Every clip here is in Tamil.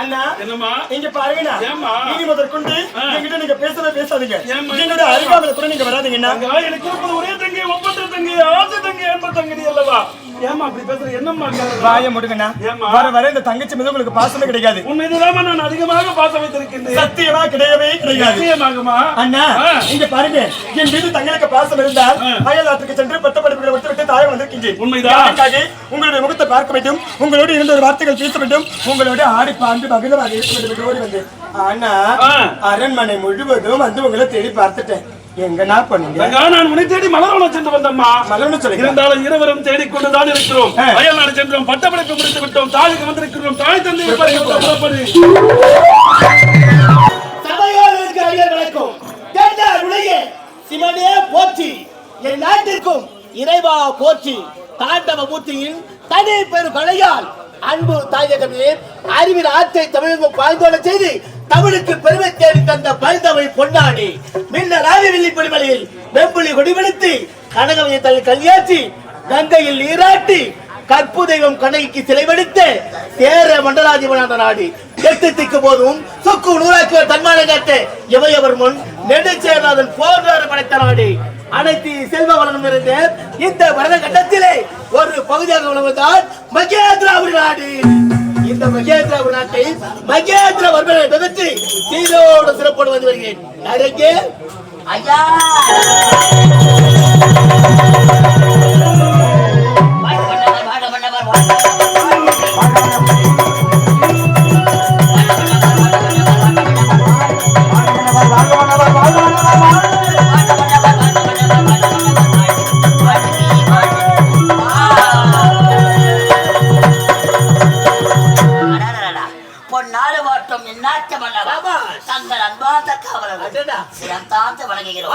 அண்ணா என்னம்மா இங்க பாருங்கண்ணா ஏம்மா? நீங்க முதற்கொண்டு. என்கிட்ட நீங்க பேசவே பேசாதீங்க? என்னோட அறிவாமல் கூட நீங்க வராதீங்கண்ணா அங்க எனக்கு இருப்பது ஒரே தங்கி ஒன்பது தங்கி ஆசை தங்கி என்பது தங்கி அல்லவா ஏமா அப்படி பேசுற? என்னம்மா? வாய முடுங்கண்ணா? வர வர இந்த தங்கச்சி மீது உங்களுக்கு பாசமே கிடைக்காது. உன் மீதுதான் நான் அதிகமாக பாசம் வைத்திருக்கின்றேன். சத்தியமா கிடையவே கிடையாது. நிச்சயமாகுமா அண்ணா ஆ. இங்க பாருங்க. என் மீது தங்களுக்கு பாசம் இருந்தால் ஆ. அயல் நாட்டுக்கு சென்று பட்ட படிப்புகளை விட்டு விட்டு தாயம் வந்திருக்கின்றேன் உண்மைதான். உங்களுடைய முகத்தை பார்க்க வேண்டும். உங்களோடு இரண்டு ஒரு வார்த்தைகள் பேச வேண்டும். உங்களோட ஆடி பாண்டு மகிழ்வாக இருக்க வேண்டும் என்று ஓடி வந்தேன். ஆனா. அரண்மனை முழுவதும் வந்து உங்களை தேடி பார்த்துட்டேன். எங்கண்ணா பண்ணீங்க தங்கா, நான் உன்னை தேடி மலர்வனம் சென்று வந்தம்மா. மலர்னு சொல்லுங்க. இருந்தாலும் இருவரும் தேடிக்கொண்டுதான் இருக்கிறோம். அயல் நாடு சென்றோம். பட்டப்படிப்பு முடித்து விட்டோம். தாய்க்கு வந்திருக்கிறோம். தாய் தந்தை வணக்கம் சிவனே போற்றி. என் நாட்டிற்கும் இறைவா போற்றி. தாண்டவ மூர்த்தியின் தனி பெரும் கலையால் அன்பு தாயகமே அறிவின் ஆற்றை தமிழகம் பாய்ந்தோட செய்து தமிழுக்கு பெருமை தேடி தந்த பல்தவை பொன்னாடி மின்ன ராஜவில்லி வெள்ளி பொடிமலையில் வெம்புலி கொடிவெடுத்து கனகவையை தள்ளி கல்யாச்சி கங்கையில் நீராட்டி கற்பு தெய்வம் கண்ணகிக்கு சிலை வெடித்து சேர மண்டலாதிபனான நாடு. எட்டு திக்கு போதும் சுக்கு நூறாக்கிய தன்மான காட்டு இவையவர் முன் நெடுச்சேரநாதன் போன்ற படைத்த நாடு. அனைத்து செல்வ வளனும் இருந்து இந்த வரத கட்டத்திலே ஒரு பகுதியாக விளங்குவதால் மகேந்திராபுரி நாடு. இந்த மகேந்திராபுரி நாட்டை மகேந்திர வர்மனை விதத்து சீரோடு சிறப்போடு வந்து வருகிறேன் யாருக்கு ஐயா வாழ்க மன்னவர், வாழ்க வாழ்க வாழ்க அன்பார்ந்த காவலர்கள். சிறந்தாழ்ந்து வணங்குகிறோம்.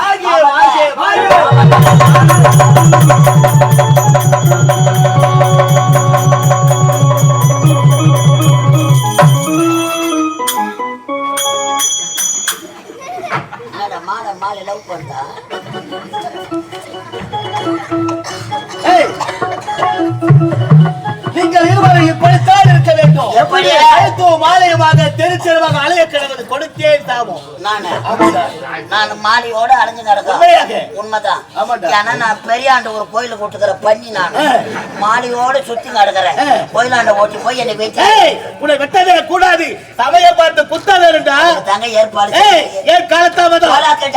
மாலையுமாக தெருச்செலவாக அலைய கிடவது கொடுத்தே தாமோ நானு. நான் மாலையோட அலைஞ்சு உண்மையாக? உண்மைதான். ஏன்னா நான் பெரியாண்டு ஒரு கோயிலுக்கு கூட்டுக்கிற பண்ணி நான். மாலையோட சுத்தி நடக்கிறேன். கோயிலாண்ட ஓட்டி போய் என்னை வச்சு ஏய் உன்னை வெட்டவே கூடாது சமய பார்த்து குத்த வேணும்டா தங்க ஏற்பாடு ஏய் ஏன் காலத்தாமதம் கோலாக்க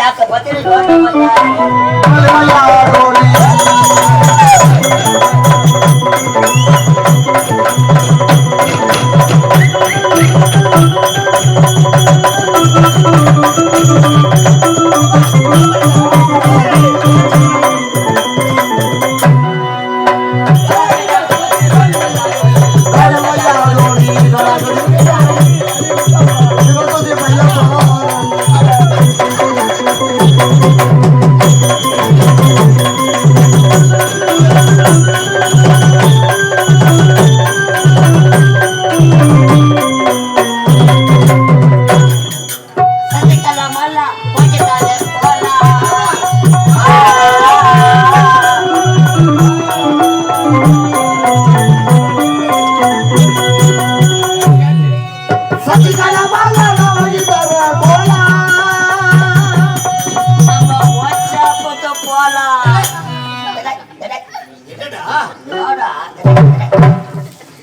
என்னடா?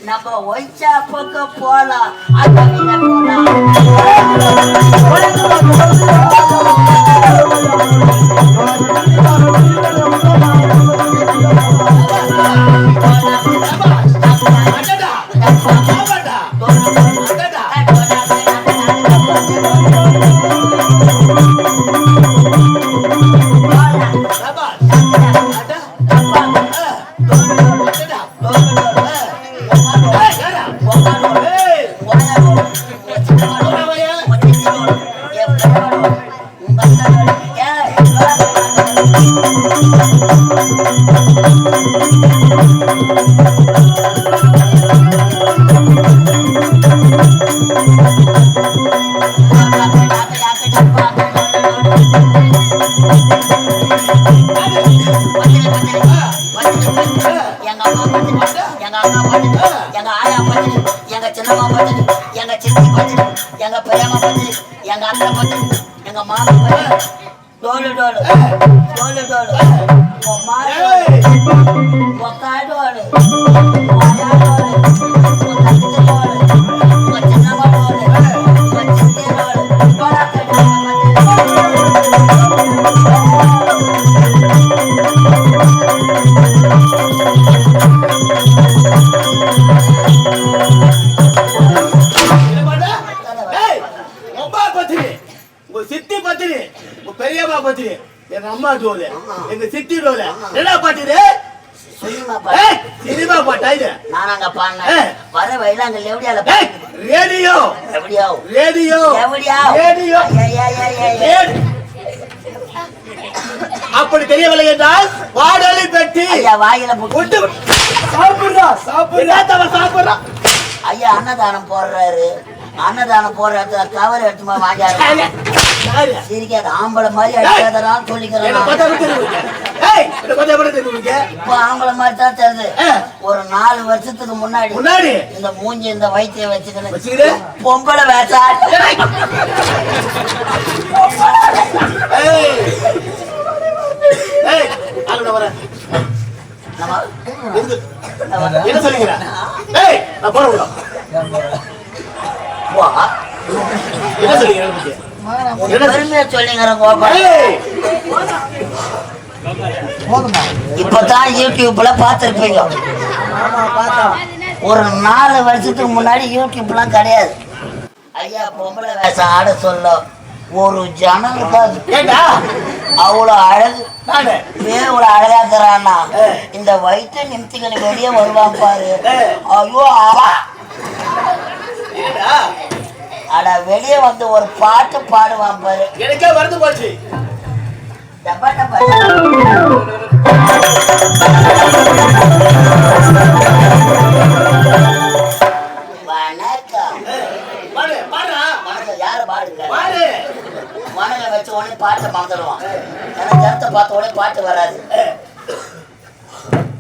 நம்ம ஒயிச்சாப்புக்கு போலாம் அந்த மீனை போலாம் எங்க அம்மா பத்தினி எங்க அண்ணா பத்தினி ஆயா பத்தினி எங்க சின்னம்மா பத்தினி எங்க சித்தி பத்தினி எங்க பெரியம்மா பத்தினி எங்க அண்ணன் பத்தினி எங்க மாமா பத்தினி டோலு டோலு. டோலு, எங்க சித்தி டோலு. என்ன பாட்டு. சினிமா பாட்டு இது? நான் அங்க. பாடினேன். வர வயல அங்க லெவடியால ரேடியோ. எப்படியோ ரேடியோ. எப்படியா ரேடியோ. ரேடி- அப்படி தெரியவில்லை என்றால் வாடலி பெட்டி. வாயில புட்டு சாப்பிடுறா சாப்பிடுறா. சாப்பிடுறா? ஐயா அன்னதானம் போடுறாரு. அன்னதானம் போடுற இடத்துல கவர் எடுத்து போய் வாங்கியாரு. யாரு? சிரிக்காத ஆம்பளை மாதிரி அடிக்காதடான்னு என்னை சொல்லிக்கிறேன்? இப்போ ஆம்பளை மாதிரி தான் தெரியுது. ஒரு நாலு வருஷத்துக்கு முன்னாடி முன்னாடி இந்த மூஞ்சி இந்த வயிற்றைய வச்சுக்கிட்டு? பொம்பளை வேசா? என்ன சொல்லிக்கிற? ஏய், நான் போறேன் உள்ள. வா. என்ன சொல்லிக்கிற எனக்கு? என்ன சொல்லி- பெருமையா சொல்லிங்கிறேன் கோபால் இப்பதான் யூடியூப்ல பார்த்துருப்பீங்க. ஒரு நாலு வருஷத்துக்கு முன்னாடி யூடியூப்லாம் கிடையாது. ஐயா பொம்பளை வேஷம் ஆட சொல்ல ஒரு ஜனம் ஏண்டா? அவ்வளோ அழகு. நானு. இவ்வளோ அழகா இருக்கிறான்னா இந்த வயிற்று நிமித்திகள் வெளியே வருவான் பாரு. ஐயோ ஆவா அட வெளியே வந்து ஒரு பாட்டு பாடுவான் பாரு. எனக்கே மறந்து போச்சு. வணக்கம். யாரு பாடுங்க? வணக்கம் வச்ச உடனே பாட்டை மறந்துடுவான் ஏன்னா ஜனத்தை பார்த்த உடனே பாட்டு வராது.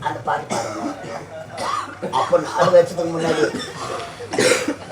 அந்த பாட்டு அப்போ நாலு வருஷத்துக்கு முன்னாடி.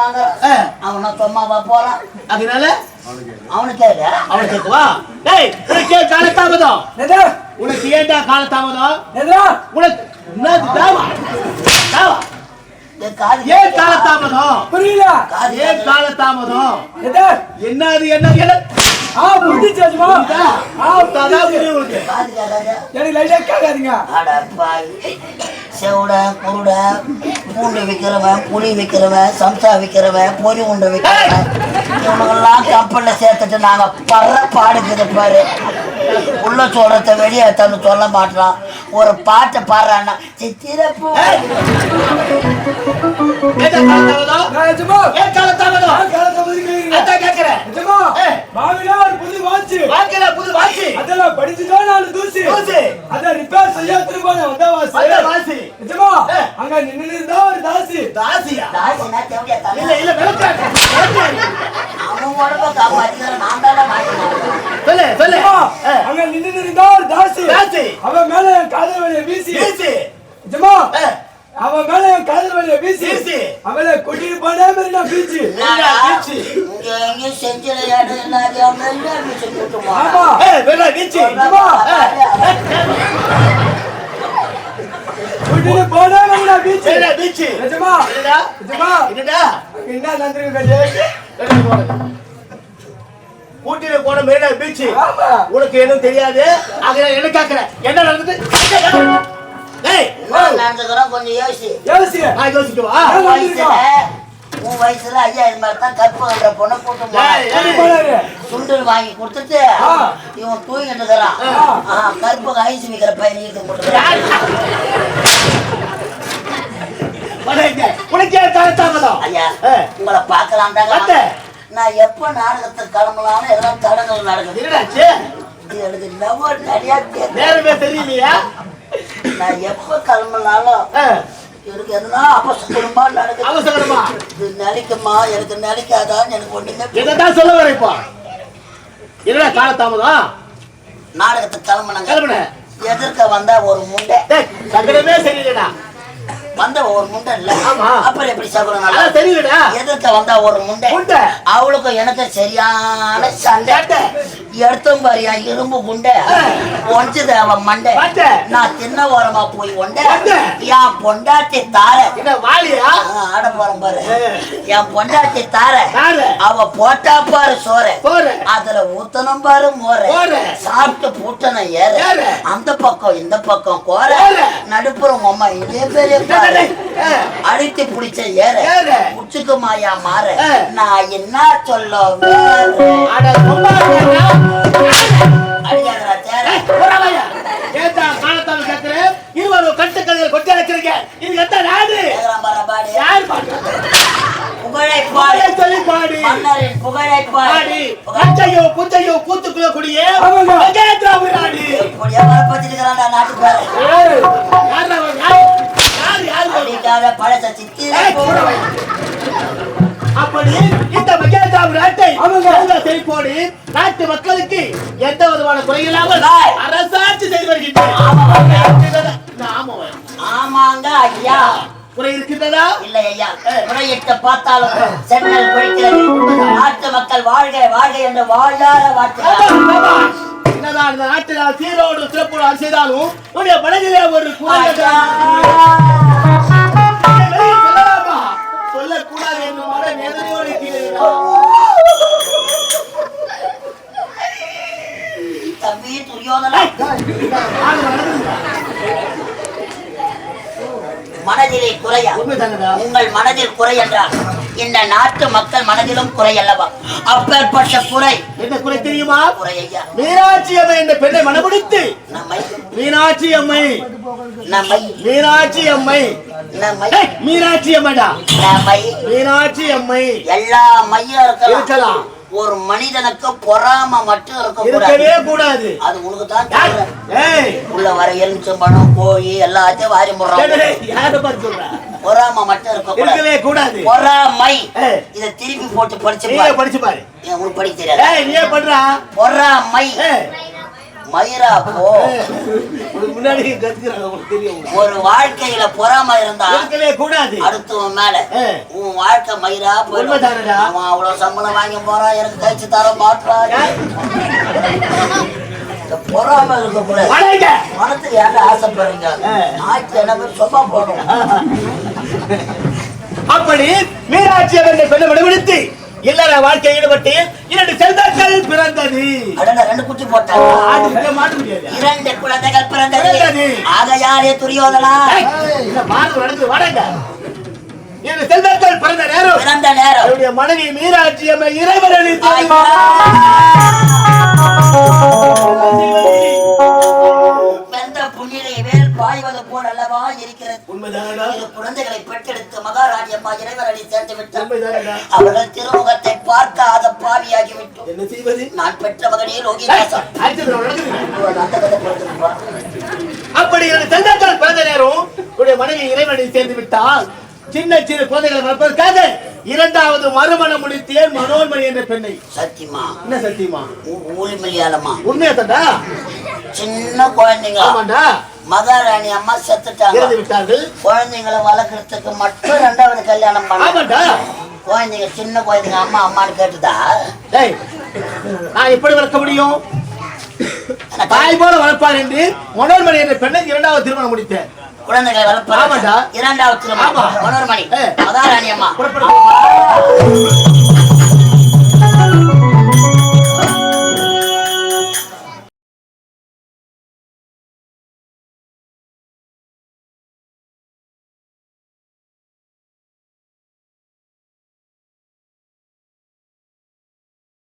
வாங்குறேன் அவனை சும்மாவா போறான் அதனால அவனுக்கு அவனுக்கு கேட்கவா? டேய், உனக்கு ஏன் காலதாமதம்? உனக்கு ஏன்டா காலதாமதம்? உனக்கு? தாவா? ஏன் காலதாமதம்? புரியல. காது ஏன் காலதாமதம்? எது? என்னது என்னது என்ன ஆ ராஜ்மா ஆ எனக்கு லைட்டா கேட்காதீங்க. அட பாவி. செவுட குருட பூண்டு விற்கிறவன் புளி விற்கிறவன் சம்சா விற்கிறவன் பொறி உண்டை விற்கிறவன் இவனுங்கெல்லாம் கப்பல்ல சேர்த்துட்டு நாங்க படுற பாடுக்குது பாரு. உள்ள சொல்றத வெளியே தந்து சொல்ல மாட்டோம் ஒரு பாட்டை பாடுறான்னா சித்திரப்பூ. அங்க நின்னு இருந்தா ஒரு தாசி. தாசியா? தாசினா தேவையா இல்ல, இல்ல, விளக்காட்டு. உடம்ப காப்பாற்றிக்கிறேன் நான் தானே மாட்டினேன் சொல்லு, சொல்லு. அங்க நின்னு இருந்தா ஒரு தாசி தாசி. அவன் மேல என் காதல் வழிய வீசி வீசி. நிஜமா ஏய், அவன் மேல என் காதல் வழிய வீசி வீசி. அவளை கூட்டிட்டு போனே மாதிரி நான் பீச்சு என்னடா, பீச்சு. இங்க எங்கேயும் செஞ்சில இடம் இல்லாத மெல்ல பீச்சு கூட்டுமா ஆமா ஏய், வெள்ளை வீச்சு. கூட்டிட்டு போனே மாதிரி நான் பீச்சு வெள்ளை வீச்சு. நிஜமா என்னடா? நிஜமா என்னடா? என்ன நடந்திருக்கு கண்ணு? கூட்டிட்டு போன மெரினா பீச். உனக்கு எதுவும் தெரியாது? அதனால என்ன கேக்குற என்ன நடந்தது? உன் வயசுல உன் வயசுல ஐயா இது மாதிரி தான் கற்புன்ற பொண்ணை கூட்டு சுண்டல் வாங்கி கொடுத்துட்டு. இவன் தூங்கிட்டு இருக்கிறான். கருப்பு ஐஸ் விக்கிற பையன் இழுத்து வணங்க. உனக்கே தாமதம் ஐயா. உங்களை பார்க்கலாம் தாங்க. நான் எப்ப நாடகத்துக்கு கிளம்பலாம்னு எல்லாம் தடங்கள் நடக்குது. எனக்கு லவ் நிறையா நேரமே தெரியலையா? நான் எப்ப கிளம்பினாலும் ஆ, எனக்கு எதுனா அவசரமா நடக்குது. அவசரமா? இது நினைக்குமா எனக்கு நினைக்காதான்னு எனக்கு ஒண்ணுமே. இதைத்தான் சொல்ல வர இப்போ. என்னடா கால தாமதம்? நாடகத்துக்கு கிளம்புனாங்க. கிளம்புன எதிர்க்க வந்தா ஒரு முண்டை. சங்கடமே சரியில்லைடா. வந்த ஒரு முண்டை இல்ல ஆமா. அப்புறம் எப்படி சகுனம் நல்லா அதான் தெரியலடா எதிர்க்க வந்தா ஒரு முண்டை. அவளுக்கும் எனக்கு சரியான சண்டை. எடுத்தும் பாரியா இரும்பு குண்டை ஒஞ்சது அவன் மண்டை. நான் தின்ன ஓரமா போய் ஒண்டை. என் பொண்டாட்டி தார ஆட போறேன் பாரு. என் பொண்டாட்டி தார. அவ போட்டா பாரு சோற. அதுல ஊத்தணும் பாரு மோர. சாப்பிட்டு பூட்டணும் ஏற. அந்த பக்கம் இந்த பக்கம் கோர கோர. நடுப்புறம் அம்மா இதே பெரிய அடித்து பிடிச்ச ஏற. ஏற. உச்சுக்கு மாயா மாற. நான் என்ன சொல்ல இருவரும் கட்டுக்கதையில் கொட்டி அடைக்கிறீங்க இது எந்த நாடு. யார் பாடுறது புகழை பாடே. சொல்லி பாடி. மன்னரின் புகழை பாடு. கச்சையோ குச்சையோ கூத்துக்குள்ள கூடிய. விராடி. இப்படியே வரப்பச்சிருக்கிறான்டா நாட்டுக்காரன். அடிக்காத பழச சித்தி ஏய், போறவன். அப்படி இந்த விராட்டை ஆமாங்க. செல்வ செழிப்போடு நாட்டு மக்களுக்கு எந்த விதமான குறையில்லாமல் பாய். அரசாட்சி செய்து வருகின்றேன். ஆமாங்க. ஐயா. குறை இருக்கின்றதா? இல்லை ஐயா. முறையிட்டு பார்த்தாலும் சென்னல் குளிக்கிறது நாட்டு மக்கள் வாழ்க வாழ்க என்று வாழாத வாழ்த்துக்கள் என்னதான் இந்த நாட்டில் சீரோடு சிறப்போடு அரசு செய்தாலும் உன்னுடைய மனதிலே ஒரு குறை சொல்லக்கூடாது என்று? தம்பி துரியோதனா ஆள் நடந்துருந்தா? மனதிலே குறையா? உங்கள் மனதில் குறை என்றால் இந்த நாட்டு மக்கள் மனதிலும் குறை அல்லவா? அப்பேற்பட்ட குறை. என்ன குறை தெரியுமா? குறை ஐயா. மீனாட்சி அம்மை என்ற பெண்ணை மனமுடித்து. நம்மை. மீனாட்சி அம்மை. நம்மை. மீனாட்சி அம்மை. மீனாட்சி அம்மைடா. நம்மை. மீனாட்சி அம்மை. எல்லா மையம் இருக்கலாம். ஒரு மனிதனுக்கு பொறாம மட்டும் இருக்க இருக்கவே கூடாது. அது உனக்கு தான் உள்ள வர எலுமிச்சம்பழம் கோழி எல்லாத்தையும் வாரி டேய், பொறாம மட்டும் இருக்க இருக்கவே கூடாது. பொறாமை. இத திருப்பி போட்டு படிச்சு பாரு. படிச்சு பாரு. உனக்கு படிக்க தெரியாது ஏய் நீயே பண்றா பொறாமை. மயிரா போ. முன்னாடி ஒரு வாழ்க்கையில பொறாம இருந்தா இருக்கவே கூடாது. அடுத்தவன் மேல. உன் வாழ்க்கை மயிரா போயிடும்? அவன் அவ்வளவு சம்பளம் வாங்கி போறான் எனக்கு தைச்சு தர மாட்டான் பொறாம இருக்க கூடாது வளைங்க. மனத்துக்கு யாரும் ஆசைப்படுறீங்க. ஆட்சி என்ன சும்மா போடும் அப்படி மீனாட்சி அவர்களை பெண்ணை விடுவிடுத்து இல்லற வாழ்க்கை ஈடுபட்டு இரண்டு செல்வங்கள் பிறந்தது ரெண்டு குட்டி போட்டாங்க இரண்டு குழந்தைகள் பிறந்தது. ஆகையாலே துரியோதனா இரண்டு செல்வங்கள் பிறந்த நேரம் பிறந்த நேரம் அவருடைய மனைவி மீனாட்சி அம்மை இறைவன் அல்லவா இருக்கிறது. உண்மைதானடா? குழந்தைகளை பெற்றெடுத்து மகாராணி அம்மா இறைவரடி சேர்ந்து விட்டார் அவர்கள் திருமுகத்தை பார்க்காத பாவியாகி விட்டோம் என்ன செய்வது? நான் பெற்ற மகனே படுத்திருப்பான். அப்படி செல்வங்கள் பிறந்த நேரம் உடைய மனைவி இறைவனை சேர்ந்து விட்டால் சின்ன சின்ன குழந்தைகளை வளர்ப்பதற்காக இரண்டாவது மறுமணம் முடித்தேன் மனோன்மணி என்ற பெண்ணை. சத்தியமா? என்ன சத்தியமா? மலையாளமா உண்மையா தண்டா? சின்ன குழந்தைங்க. மகாராணி அம்மா செத்துட்டாங்க. விட்டார்கள் குழந்தைங்களை வளர்க்கறதுக்கு மட்டும் ரெண்டாவது கல்யாணம் பண்ண ஆமாண்டா. குழந்தைங்க சின்ன குழந்தைங்க அம்மா அம்மான்னு கேட்டுதா? டேய் நான் எப்படி வளர்க்க முடியும்? தாய் போல வளர்ப்பார் என்று மனோன்மணி என்ற பெண்ணை இரண்டாவது திருமணம் முடித்தேன். குழந்தைகளை. வளர்ப்பாங்க இரண்டாவது திருமணம். மனோரமணி. மகாராணி அம்மா.